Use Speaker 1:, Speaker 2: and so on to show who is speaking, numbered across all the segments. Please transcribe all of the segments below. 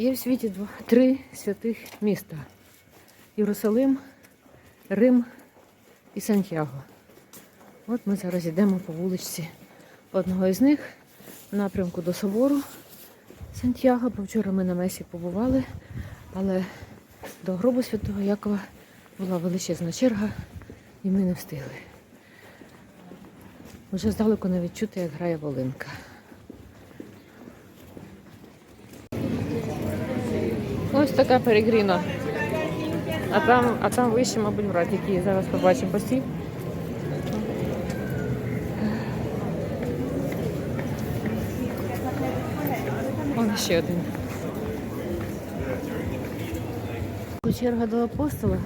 Speaker 1: Є в світі три святих міста: Єрусалим, Рим і Сантьяго. От ми зараз йдемо по вуличці одного із них в напрямку до собору Сантьяго. Бо вчора ми на Месі побували, але до гробу святого Якова була величезна черга, і ми не встигли. Вже здалеку навіть чути, як грає волинка. Ось така перегріна. А там, а там вище, мабуть, брат, який зараз побачимо постій. Он ще один. Черга до апостола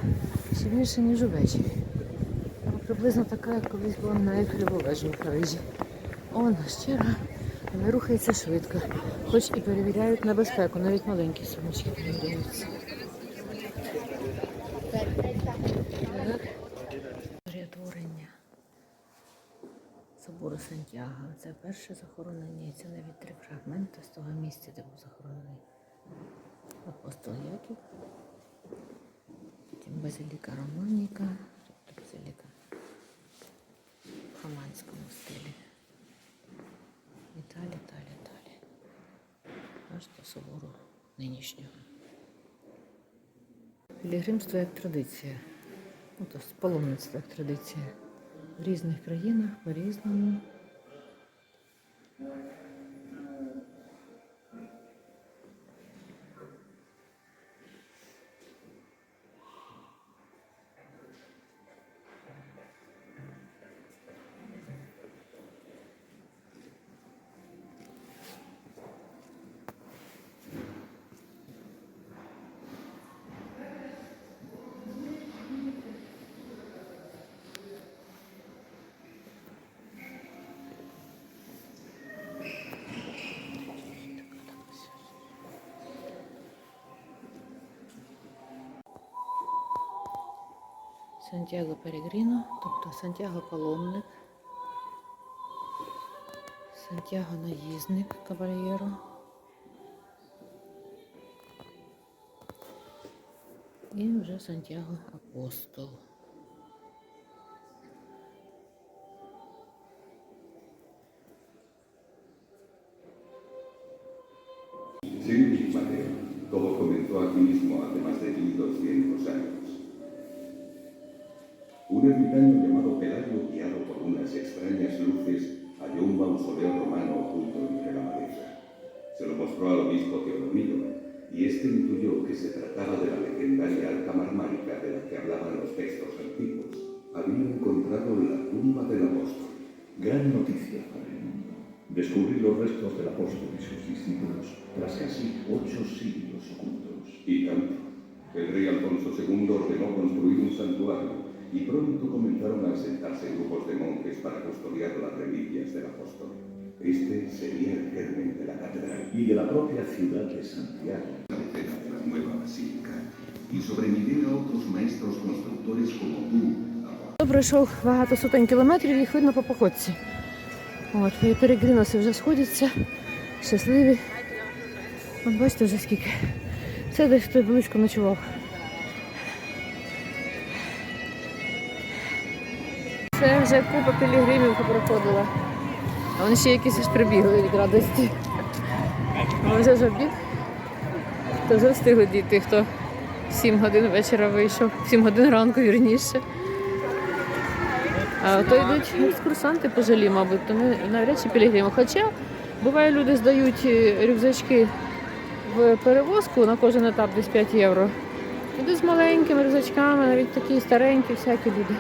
Speaker 1: ще більше, ніж увечері. Приблизно така, як колись була на Ейфелеву вежу в Парижі. О, черга. Вона рухається швидко, хоч і перевіряють на безпеку, навіть маленькі сумочки перевіряються. Так. Творення собору Сантьяго. Це перше захоронення, і це навіть три фрагменти з того місця, де був захоронений апостол Яків. Потім базиліка Романіка, тобто базиліка в романському стилі. Далі, далі, далі. Аж до собору нинішнього. Пілігримство як традиція. Ну, то паломництво як традиція. В різних країнах по-різному. Сантьяго Перегріно, тобто Сантьяго паломник, Сантьяго наїзник Кабальєро. І вже Сантьяго апостол.
Speaker 2: Sí, Mateo. Todo comenzó aquí mismo Un ermitaño llamado Pelayo, guiado por unas extrañas luces, halló un mausoleo romano oculto entre la maleza. Se lo mostró al obispo Teodomiro, y este intuyó que se trataba de la legendaria arca marmárica de la que hablaban los textos antiguos. Había encontrado la tumba del apóstol.
Speaker 3: Gran noticia para el mundo. Descubrir los restos del apóstol y sus discípulos tras casi ocho siglos ocultos.
Speaker 2: Y tanto. El rey Alfonso II ordenó construir un santuario y pronto comenzaron a asentarse grupos de monjes para custodiar las reliquias del apóstol. Este sería el germen de la catedral.
Speaker 3: Y de la propia ciudad de Santiago.
Speaker 2: la nueva basílica y sobreviviera a otros maestros constructores como tú,
Speaker 1: пройшов багато сотень кілометрів, їх видно по походці. От, і перегріноси вже сходяться, щасливі. От бачите вже скільки. Це десь хто близько ночував. Це вже купа пілігримів проходила. А вони ще якісь аж прибігли від радості. А вже ж обід. То вже встигли дійти, хто в 7 годин вечора вийшов, в 7 годин ранку вірніше. А то йдуть екскурсанти по жалі, мабуть, то не навряд чи пілігрими. Хоча буває, люди здають е, рюкзачки в перевозку на кожен етап десь 5 євро. Йдуть з маленькими рюкзачками, навіть такі старенькі, всякі люди.